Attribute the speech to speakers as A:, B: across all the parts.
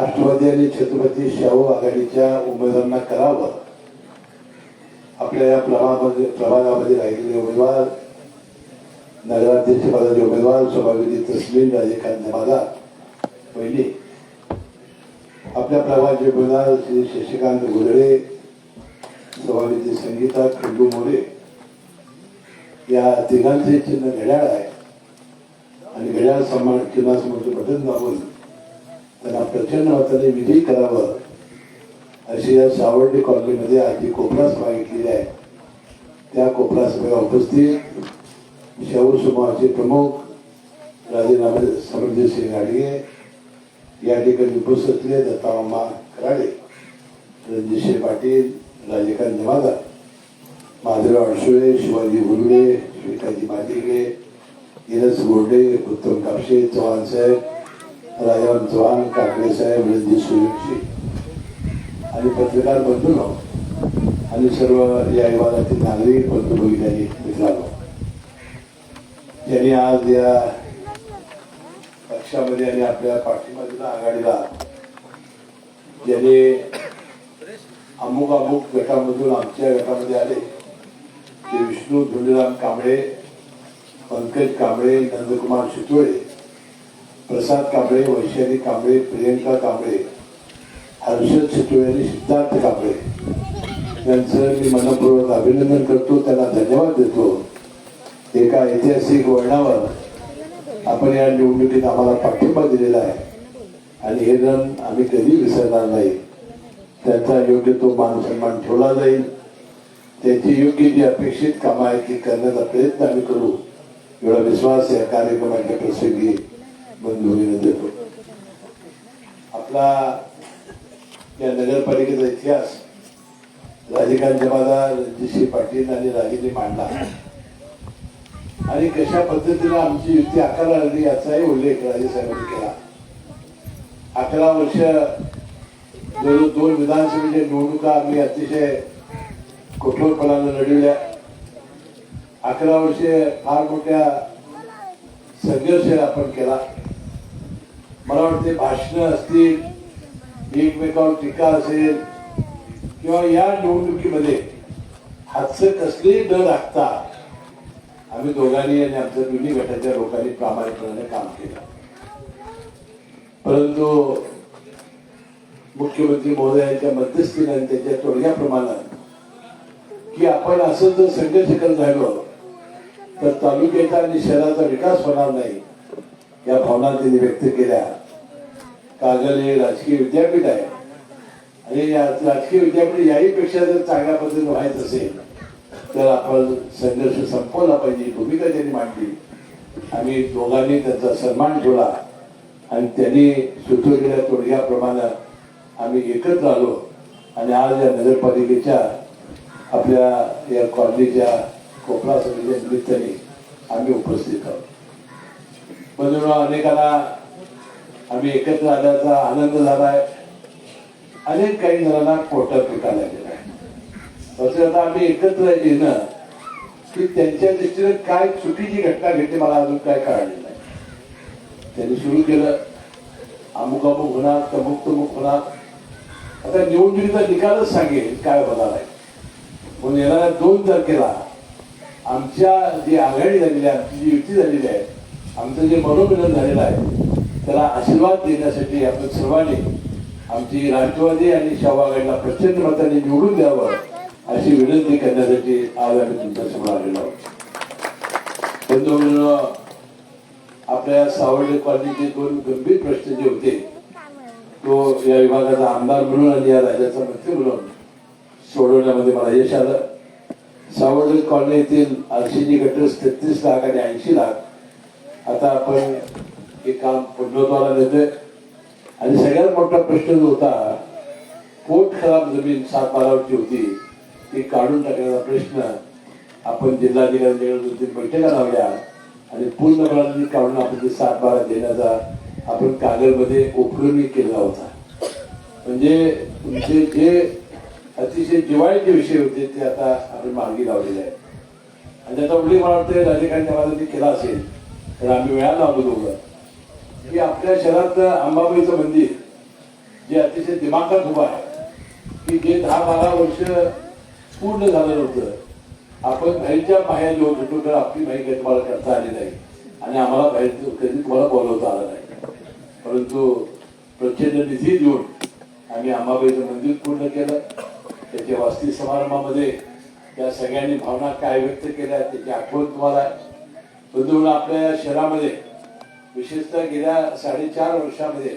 A: राष्ट्रवादी आणि छत्रपती शाहू आघाडीच्या उमेदवारांना करावं. आपल्या या प्रभागामध्ये प्रभागामध्ये राहिलेले उमेदवार नगराध्यक्ष पदाचे उमेदवार सभापती तस्लीम राजेकांत माझा पहिली आपल्या प्रभागाचे उमेदवार श्री शशिकांत घोदळे सभापती संगीता खंडू मोरे. या तिघांचे चिन्ह घड्याळ आहे. आणि घड्याळ सन्मान चिन्हासमोरचे बटन दाबून त्याला प्रचंड मताने विजयी करावं अशी या सावर्डी कॉलनीमध्ये आधी कोपरा सभा घेतलेली आहे. त्या कोपरा सभेला उपस्थित शाहू समूहाचे प्रमुख राजीनामे समरजितसिंग गाडगे या ठिकाणी उपस्थितले असलेले दत्तामामा कराडे रणजितसिंह पाटील राजेकांत जमादार माधुराव अडसुळे शिवाजी गुरुडे श्वेताजी मादिगे इरस गोर्डे उत्तम कापशे चव्हाण साहेब राजाराम चव्हाण काकडे साहेब रणजित आणि पत्रकार बंधूंनो आणि सर्व या विभागातील नागरिक बंधू भगिनी मित्रांनो ज्यांनी आज या पक्षामध्ये आणि आपल्या पाठीमागील आघाडीला ज्यांनी अमुक अमुक गटामधून आमच्या गटामध्ये आले ते विष्णू धुंडीराम कांबळे पंकज कांबळे नंदकुमार शितोळे प्रसाद कांबळे वैशाली कांबळे प्रियंका कांबळे हर्षद शितोळे आणि सिद्धार्थ कांबळे यांचं मी मनपूर्वक अभिनंदन करतो त्यांना धन्यवाद देतो. एका ऐतिहासिक वळणावर आपण या निवडणुकीत आम्हाला पाठिंबा दिलेला आहे. आणि हे रण आम्ही कधी विसरणार नाही. त्यांचा योग्य तो मान सन्मान ठेवला जाईल. त्याची योग्य जी अपेक्षित कामं आहेत ती करण्याचा प्रयत्न आम्ही करू. एवढा विश्वास या कार्यक्रमाच्या प्रसंगी बंधुभगिनी देतो आपला या नगरपालिकेचा इतिहास राजकांत जमादार रणजितसिंह पाटील आणि राजेने मांडला. आणि कशा पद्धतीने आमची युती आकारा आली याचाही उल्लेख राजेसाहेबांनी केला. अकरा वर्ष जवळ दोन विधानसभेच्या निवडणुका आम्ही अतिशय कठोरपणानं लढविल्या. अकरा वर्षे फार मोठ्या संघर्ष आपण केला. मला वाटते भाषण असतील एकमेकावर टीका असेल किंवा या निवडणुकीमध्ये हातचं कसलेही न राखता आम्ही दोघांनी आणि आमच्या दोन्ही गटाच्या लोकांनी प्रामाणिकपणाने काम केलं. परंतु मुख्यमंत्री महोदयांच्या मध्यस्थीने आणि त्यांच्या तोडग्याप्रमाणे की आपण असं जर संघर्ष करत राहिलो तर तालुक्याचा आणि शहराचा विकास होणार नाही. या भावना त्यांनी व्यक्त केल्या. कागल हे राजकीय विद्यापीठ आहे. आणि या राजकीय विद्यापीठ याहीपेक्षा जर चांगल्या पद्धतीने व्हायचं असेल तर आपण संघर्ष संपवला पाहिजे भूमिका त्यांनी मांडली. आम्ही दोघांनी त्यांचा सन्मान ठेवला. आणि त्यांनी सुचवलेल्या तोडग्याप्रमाणे आम्ही एकत्र आलो. आणि आज या नगरपालिकेच्या आपल्या या कॉलनीच्या कोपरा समितीच्या निमित्ताने आम्ही उपस्थित आहोत. म्हणून अनेकांना आम्ही एकत्र आल्याचा आनंद झालाय. अनेक काही जणांना पोटात पिकायला गेला आहे तसे आता आम्ही एकत्र येणं की त्यांच्या दृष्टीने काय चुकीची घटना घडली मला अजून काय कळाली नाही. त्यांनी सुरू केलं. अमुक अमुक होणार तमुक तमुक होणार. आता निवडणुकीचा निकालच सांगेल काय होणार आहे. म्हणून येणाऱ्या दोन तारखेला आमच्या जी आघाडी झालेली आहे आमची जी युती झालेली आहे आमचं जे मनोमिलन झालेलं आहे त्याला आशीर्वाद देण्यासाठी आपण सर्वांनी आमची राष्ट्रवादी आणि शाहू प्रचंड मताने निवडून द्यावं अशी विनंती करण्यासाठी आज आम्ही तुमच्यासमोर आलेलो आहोत. बंधू आपल्या सावर्डे कॉलनीचे दोन गंभीर प्रश्न जे होते तो या विभागाचा आमदार म्हणून आणि या राज्याचा मंत्री म्हणून सोडवण्यामध्ये मला यश आलं. सावर्डे कॉलनीतील येथील आरशीजी तेहतीस लाख आणि ऐंशी लाख आता आपण हे काम पूर्णत्वाला देतोय आणि सगळ्यात मोठा प्रश्न जो होता पोट खराब जमीन सात बारावरची होती ती काढून टाकण्याचा प्रश्न आपण जिल्हाधिकाऱ्यांच्याकडे दोन तीन बैठका लावल्या आणि पूर्ण काढून आपण ते सात बारा देण्याचा आपण कागदमध्ये उपक्रमी केला होता. म्हणजे तुमचे जे अतिशय जिवाळीचे विषय होते ते आता आपण मार्गी लावलेले आहेत. आणि त्याचा उल्लेख मला वाटतं राजकारणी केला असेल तर आम्ही वेळाला आलो दोघं. की आपल्या शहरात अंबाबाईचं मंदिर जे अतिशय दिमाखात उभं आहे. की जे दहा बारा वर्ष पूर्ण झालं नव्हतं आपण बाहेरच्या बाहेर येऊन होतो तर आपली माहिती काही तुम्हाला करता आली नाही. आणि आम्हाला बाहेर कधी तुम्हाला बोलवता आलं नाही. परंतु प्रचंड निधी देऊन आम्ही अंबाबाईचं मंदिर पूर्ण केलं. त्याच्या वास्तविक समारंभामध्ये त्या सगळ्यांनी भावना काय व्यक्त केल्या त्याची आठवण तुम्हाला आहे बंधूंना आपल्या शहरामध्ये विशेषतः गेल्या साडेचार वर्षामध्ये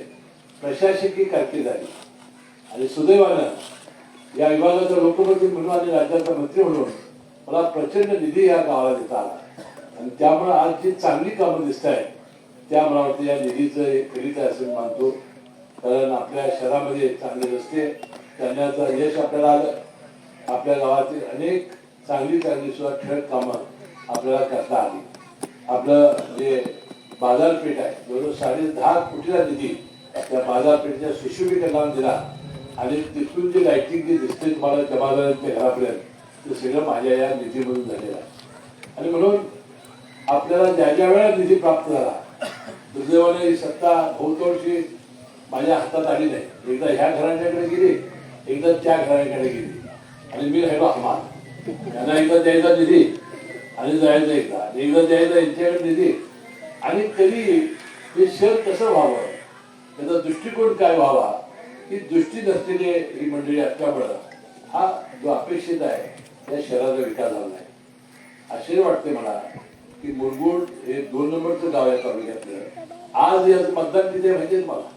A: प्रशासकीय कारकीर्द झाली. आणि सुदैवानं या विभागाचा लोकप्रतिनिधी म्हणून आणि राज्याचा मंत्री म्हणून मला प्रचंड निधी या गावाला देता आला. आणि त्यामुळे आज जी चांगली कामं दिसत आहेत त्या मला वाटतं या निधीचं एक फलित आहे असं मी मानतो. कारण आपल्या शहरामध्ये चांगले रस्ते करण्याचं यश आपल्याला आलं. आपल्या गावातील अनेक चांगली चांगली सुद्धा ठळक कामं आपल्याला करता आली. आपलं जे बाजारपेठ आहे जवळजवळ साडे दहा कोटीला निधी त्या बाजारपेठेच्या सुशोभीकरणाला दिला. आणि तिथून जे लाईटिंग जे दिसते तुम्हाला जमादारांच्या घरापर्यंत ते सगळं माझ्या या निधीमधून झालेलं आहे. आणि म्हणून आपल्याला ज्या ज्या वेळा निधी प्राप्त झाला दुर्दैवाने ही सत्ता बहुतांशी माझ्या हातात आली नाही. एकदा ह्या घरांच्याकडे गेली एकदा त्या घरांकडे गेली. आणि मी राहिलो हमाल. त्यांना एकदा द्यायचा निधी. आणि जायचं एकदा. आणि एकदा जायला यांच्याकडे निधी आणि तरी हे शहर कसं व्हावं? त्याचा दृष्टिकोन काय व्हावा? ही दृष्टी नसलेली ही मंडळी असल्यामुळं हा जो अपेक्षित आहे त्या शहराचा विकास झाला नाही. असे वाटते मला की मुरगुड हे दोन नंबरचं गाव आहे तालुक्यातलं. आज या मतदान किती माहिती मला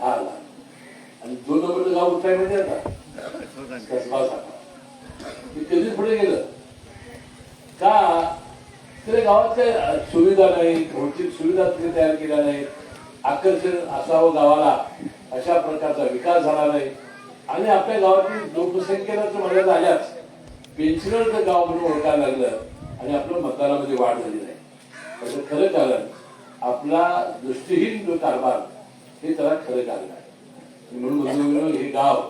A: दहा लाख आणि दोन नंबरचं गाव कुठं आहे माहिती आता? कसबा कधीच पुढे गेलं. का? तिथे गावात काही सुविधा नाही भौतिक सुविधा तिथे तयार केल्या नाहीत. आकर्षण असावं गावाला. अशा प्रकारचा विकास झाला नाही. आणि आपल्या गावातील लोकसंख्येला तर मर्यादा आल्याच. पेन्शनरचं गाव म्हणून ओळखायला लागलं आणि आपलं मतदानामध्ये वाढ झाली नाही. त्याचं खरं कारण आपला दृष्टीहीन जो कारभार हे त्याला खरं कारण आहे. म्हणून हे गाव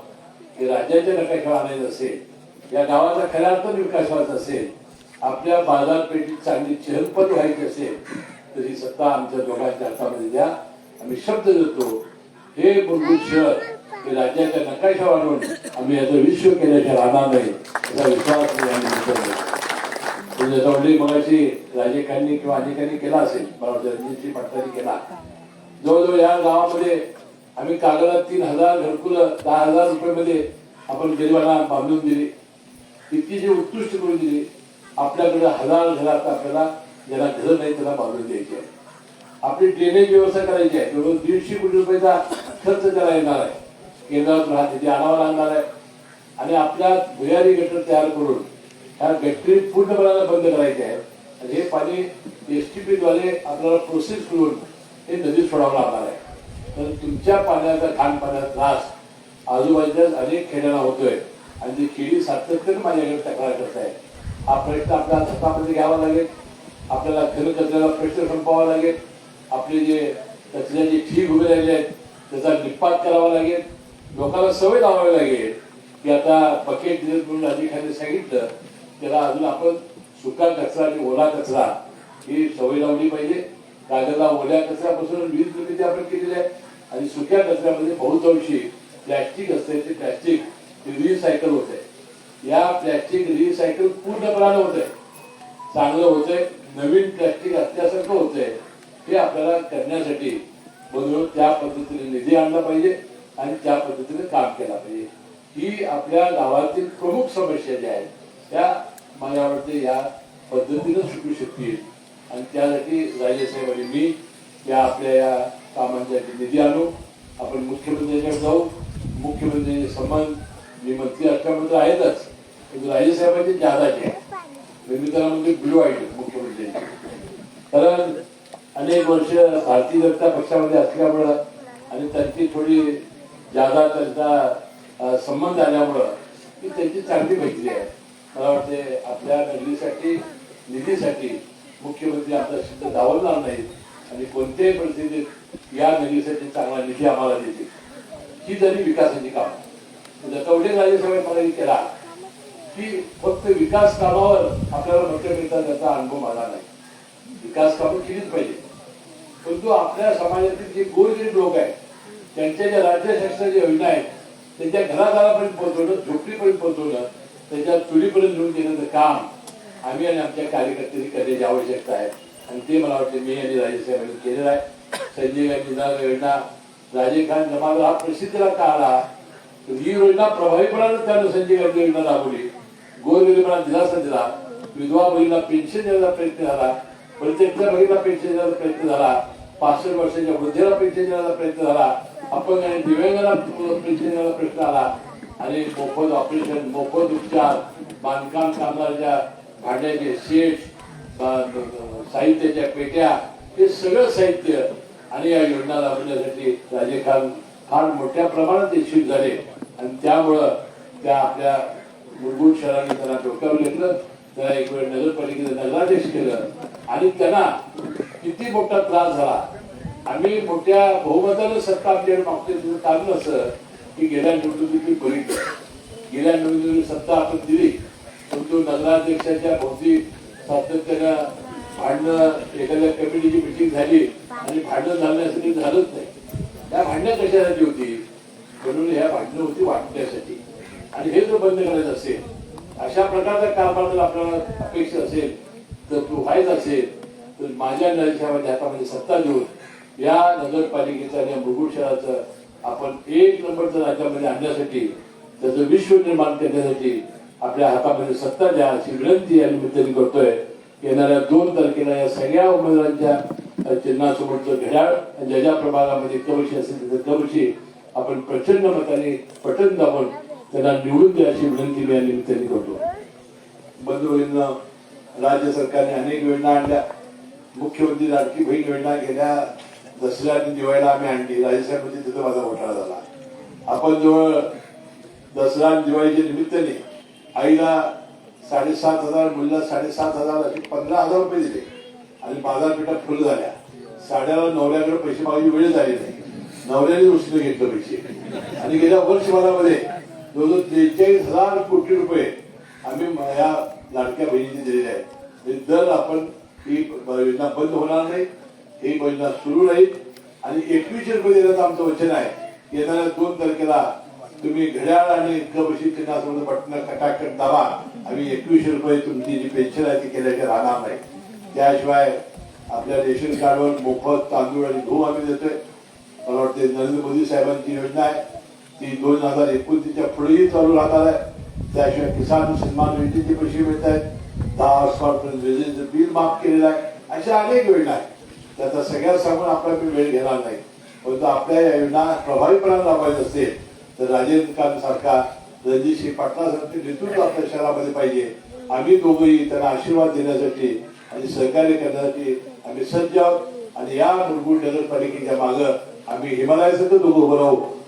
A: हे राज्याच्या नकाशावर आणायचं असेल या गावाचा खऱ्या अर्थाने विकास व्हायचा असेल आपल्या बाजारपेठेत चांगली चहलपट व्हायची असेल तर ही सत्ता आमच्या दोघांच्या हातामध्ये द्या. आम्ही शब्द देतो. हे मूलभूत शहर हे राज्याच्या नकाशा वाढवून आम्ही याचं विश्व केल्याच्या राहणार नाही असा विश्वास मी उल्लेख म्हणजे मगाशी राजेकांनी किंवा अनेकांनी केला असेल मला वाटतं पटकांनी केला. जवळजवळ या गावामध्ये आम्ही कागदात तीन हजार घरकुलं दहा हजार रुपयामध्ये आपण गरिबांना बांधून दिली. इतकी जी उत्कृष्ट करून दिली आपल्याकडे हजार घरात आपल्याला ज्याला घर नाही त्याला बांधून द्यायची आहे. आपली ड्रेनेज व्यवस्था करायची आहे. जवळजवळ दीडशे कोटी रुपयाचा खर्च त्याला येणार आहे. केंद्रातून राहते ते आणावा लागणार आहे. आणि आपल्या भुयारी गटर तयार करून ह्या गटरी पूर्णपणाला बंद करायचे आहे. आणि हे पाणी एस टी पीद्वारे आपल्याला प्रोसेस करून हे नदीत सोडावं लागणार आहे. तर तुमच्या पाण्याचा घाण पाण्याचा त्रास आजूबाजूच्या अनेक खेड्यांना होतोय. आणि ती खेडी सातत्याने माझ्याकडे तक्रार करत आहे हा प्रयत्न आपल्याला हातामध्ये घ्यावा लागेल. आपल्याला घन कचऱ्याला प्रश्न संपवावा लागेल. आपले जे कचऱ्याचे ठीक उभे राहिले आहेत त्याचा निपात करावा लागेल. लोकांना सवय लावावी लागेल की आता बकेट दिलं म्हणून अधिकाऱ्यांनी सांगितलं त्याला अजून आपण सुका कचरा आणि ओला कचरा ही सवय लावली पाहिजे. कागदाला ओल्या कचऱ्यापासून वीज निर्मिती आपण केलेली आहे. आणि सुक्या कचऱ्यामध्ये बहुतांशी प्लॅस्टिक असते ते प्लॅस्टिक रिसायकल होत आहे. या प्लॅस्टिक रिसायकल पूर्णपणाने होत आहे चांगलं होतंय नवीन प्लॅस्टिक असल्यासारखं होतंय. हे आपल्याला करण्यासाठी म्हणून त्या पद्धतीने निधी आणला पाहिजे आणि त्या पद्धतीने काम केलं पाहिजे. ही आपल्या गावातील प्रमुख समस्या ज्या आहेत त्या मला वाटते या पद्धतीनं सुटू शकतील. आणि त्यासाठी राजेसाहेब आणि मी या आपल्या या कामांसाठी निधी आणू. आपण मुख्यमंत्र्यांकडे जाऊ. मुख्यमंत्र्यांचे संबंध मी मंत्री असल्यामुळे आहेतच. पण राजेसाहेबांचे जादाचे मी त्याला म्हणजे ब्लू आयडी मुख्यमंत्री. कारण अनेक वर्ष भारतीय जनता पक्षामध्ये असल्यामुळं आणि त्यांची थोडी जादा त्यांचा संबंध आल्यामुळं की त्यांची चांगली मैत्री आहे. मला वाटते आपल्या नगरीसाठी निधीसाठी मुख्यमंत्री आपला शब्द धावणार नाहीत आणि कोणत्याही परिस्थितीत या नगरीसाठी चांगला निधी आम्हाला देतील. ही झाली विकासाची काम. दत्तवडे राजेसाहेब मला केला. की फक्त विकास कामावर आपल्याला मतं मिळतात त्याचा अनुभव आला नाही. विकास कामं केलीच पाहिजे. परंतु आपल्या समाजातील जे गोरगरीब लोक आहेत त्यांच्या ज्या राज्य शासनाच्या योजना आहेत त्यांच्या घराघरापर्यंत पोहोचवणं झोपडीपर्यंत पोहोचवणं त्यांच्या चुलीपर्यंत घेऊन देण्याचं काम आम्ही आणि आमच्या कार्यकर्त्यांनी करण्याची आवश्यकता आहे. आणि ते मला वाटतं मी आणि राजेसाहेबांनी केलेलं आहे. संजय गांधी योजना राजे खान जमाला हा प्रसिद्धीला का आला. ही योजना प्रभावीपणानं त्यानं संजय गांधी योजना राबवली. गोरगरिबांना दिलासा दिला विधवा बहिणीला पेन्शन देण्याचा प्रयत्न झाला प्रत्येकच्या बहिणीला पेन्शन द्यायचा प्रयत्न झाला पासष्ट वर्षाच्या वृद्धेला पेन्शन देण्याचा प्रयत्न झाला अपंग आणि दिव्यांगाला पेन्शन देण्याचा प्रश्न आला आणि मोफत ऑपरेशन मोफत उपचार बांधकाम कामगाराच्या भांड्याचे शेट साहित्याच्या पेट्या हे सगळं साहित्य आणि या योजना राबवण्यासाठी राजे खान फार मोठ्या प्रमाणात यशस्वी झाले. आणि त्यामुळं त्या आपल्या मूलभूत शहराने त्यांना डोक्यावर घेतलं त्या एक वेळ नगरपालिकेचं नगराध्यक्ष केलं आणि त्यांना किती मोठा त्रास झाला आम्ही मोठ्या बहुमतानं सत्ता आमच्याकडे मागतो त्याचं कारण असं की गेल्या निवडणुकीत बरीच गेल्या निवडणुकीत सत्ता आपण दिली परंतु नगराध्यक्षाच्या भोवती सातत्यानं भांडणं एखाद्या कमिटीची मिटिंग झाली आणि भांडणं झाल्यासाठी झालंच नाही त्या भांडणं कशासाठी होती म्हणून ह्या भांडणं होती वाटण्यासाठी आणि हे जर बंद करायचं असेल अशा प्रकारचा कारभार जर आपल्याला अपेक्षा असेल जर तो व्हायचा असेल तर माझ्या नगरसेवाच्या हातामध्ये सत्ता देऊन या नगरपालिकेचं आणि या मुरगुड शहराचं आपण एक नंबरचं राज्यामध्ये आणण्यासाठी त्याचं विश्व निर्माण करण्यासाठी आपल्या हातामध्ये सत्ता द्या अशी विनंती या निमित्ताने करतोय. येणाऱ्या दोन तारखेला या सगळ्या उमेदवारांच्या चिन्हासमोरचं घड्याळ ज्या ज्या प्रभागामध्ये कवशी असेल तिथे कवशी आपण प्रचंड मताने पटन दाबून त्यांना निवडून द्या अशी विनंती मी या निमित्ताने करतो बंधूंना राज्य सरकारने अनेक योजना आणल्या मुख्यमंत्री लाडकी बहीण योजना गेल्या दसऱ्या आणि दिवाळीला आम्ही आणली राजेसाहेबांची तिथं माझा घोटाळा झाला आपण जवळ दसरा आणि दिवाळीच्या निमित्ताने आईला साडेसात हजार मुलीला साडेसात हजार असे पंधरा हजार रुपये दिले आणि बाजारपेठा फुल झाल्या साड्याला नवऱ्याकडे पैसे मागायची वेळ झाली नाही नवऱ्याने उचलून घेतलं पैसे आणि गेल्या वर्षभरामध्ये जवळजवळ त्रेचाळीस हजार कोटी रुपये आम्ही या लाडक्या बहिणीने दिलेले आहेत. म्हणजे दर आपण ही योजना बंद होणार नाही ही योजना सुरू राहील. आणि एकवीसशे रुपये देण्याचं आमचं वचन आहे येणाऱ्या दोन तारखेला तुम्ही घड्याळ आणि कबशी चिन्हासमोर पटना कटाकट दाबा. आम्ही एकवीसशे रुपये तुमची जी पेन्शन आहे ती केल्याशिवाय राहणार नाही. त्याशिवाय आपल्या रेशन कार्डवर मोफत तांदूळ आणि गहू आम्ही देतोय. मला वाटते नरेंद्र मोदी साहेबांची योजना आहे. ती दोन हजार एकोणतीसच्या पुढेही चालू राहणार आहे. त्याशिवाय किसान सन्मान योजनेचे पैसे मिळत आहेत? दहा वर्षापर्यंत विजेचं बिल माफ केलेलं आहे. अशा अनेक योजना आहेत. त्याचा सगळ्या सांगून आपला मी वेळ घेणार नाही. परंतु आपल्या या योजना प्रभावीपणाने राबवायचं असेल तर राजेंद्र खान सारखा रणजितसिंह पाटला सारखे नेतृत्व आपल्या शहरामध्ये पाहिजे. आम्ही दोघंही त्यांना आशीर्वाद देण्यासाठी आणि सहकार्य करण्यासाठी आम्ही सज्ज आहोत. आणि या मूलभूत नगरपालिकेच्या मागं आम्ही हिमालयासारखं दोघं उभं राहू.